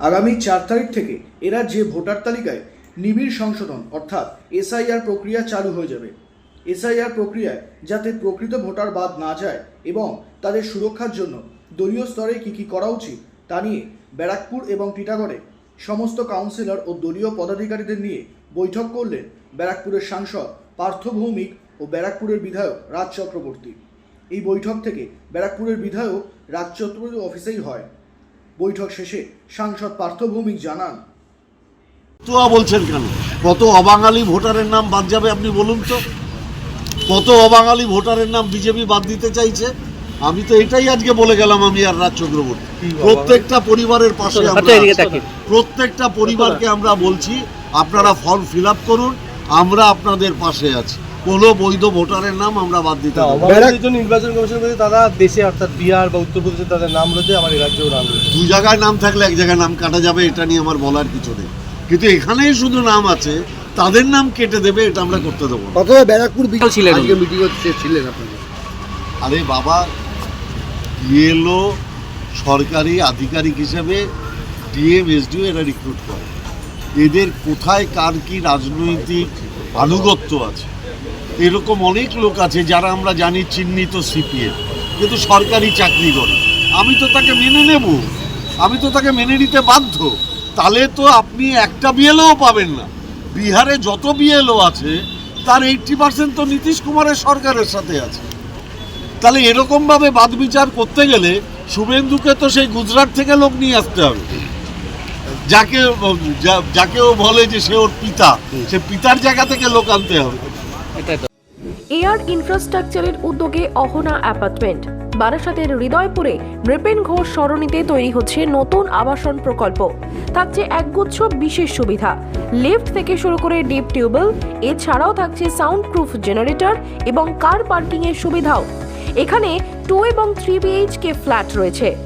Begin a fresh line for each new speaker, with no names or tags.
আগামী চার তারিখ থেকে এরা যে ভোটার তালিকায় নিবিড় সংশোধন, অর্থাৎ এসআইআর প্রক্রিয়া চালু হয়ে যাবে। এসআইআর প্রক্রিয়ায় যাতে প্রকৃত ভোটার বাদ না যায় এবং তাদের সুরক্ষার জন্য দলীয় স্তরে কী কী করা উচিত তা নিয়ে ব্যারাকপুর এবং টিটাগড়ে সমস্ত কাউন্সিলর ও দলীয় পদাধিকারীদের নিয়ে বৈঠক করলেন ব্যারাকপুরের সাংসদ পার্থ ভৌমিক ও ব্যারাকপুরের বিধায়ক রাজ চক্রবর্তী। এই বৈঠক থেকে ব্যারাকপুরের বিধায়ক রাজ চক্রবর্তী অফিসেই হয়। বৈঠক শেষে সাংসদ পার্থ ভৌমিক জানান।
তোয়া বলছেন কেন? কত অবাঙালি ভোটারের নাম বাদ যাবে আপনি বলুন তো। কত অবাঙালি ভোটারের নাম বিজেপি বাদ দিতে চাইছে। আমি তো এটাই আজকে বলে গেলাম আমি আর রাজ চক্রবর্তী। প্রত্যেকটা পরিবারের পাশে প্রত্যেকটা পরিবারকে আমরা বলছি আপনারা ফর্ম ফিল আপ করুন আমরা আপনাদের পাশে আছি। কোনো বৈধ ভোটারের নাম আমরা বাদ দিতে
জন্য নির্বাচন কমিশন করেছে তারা দেশে অর্থাৎ বিহার বা উত্তরপ্রদেশে তাদের নাম রয়েছে আমার এই রাজ্যেও নাম রয়েছে।
দু জায়গায় নাম থাকলে এক জায়গায় নাম কাটা যাবে এটা নিয়ে আমার বলার কিছু নেই। কিন্তু এখানেই শুধু নাম আছে তাদের নাম কেটে দেবে এটা আমরা করতে দেবো।
অথবা ব্যারাকপুর বিকেল
ছিলেন।
আজকে মিটিং হচ্ছে ছিলেন আপনাদের।
আরে বাবা ইয়েলো সরকারি আধিকারিক হিসেবে ডিএম এসডিও এরা রিক্রুট করে। এদের কোথায় কার কি রাজনৈতিক আনুগত্য আছে। এরকম অনেক লোক আছে যারা আমরা জানি চিহ্নিত সিপিএম, কিন্তু সরকারি চাকরি করে। আমি তো তাকে মেনে নেব। আমি তো তাকে মেনে নিতে বাধ্য। তাহলে তো আপনি একটা বিএলও পাবেন না। বিহারে যত বিএলও আছে, তার এইটটি পার্সেন্ট তো নীতিশ কুমারের সরকারের সাথে আছে। তাহলে এরকমভাবে বাদ বিচার করতে গেলে শুভেন্দুকে তো সেই গুজরাট থেকে লোক নিয়ে আসতে হবে। যাকে যা- যাকে ও বলে যে সে ওর পিতা সে পিতার জায়গা থেকে লোক আনতে হবে।
এয়ার ইনফ্রাস্ট্রাকচারের উদ্যোগে অহনা অ্যাপার্টমেন্ট বারাসাতের হৃদয়পুরে নৃপেন ঘোষ সরণিতে তৈরি হচ্ছে নতুন আবাসন প্রকল্প। থাকছে একগুচ্ছ বিশেষ সুবিধা। লিফট থেকে শুরু করে ডিপ টিউবওয়েল এছাড়াও থাকছে সাউন্ড প্রুফ জেনারেটর এবং কার পার্কিংয়ের সুবিধাও। এখানে টু এবং থ্রি বিএইচকে ফ্ল্যাট রয়েছে।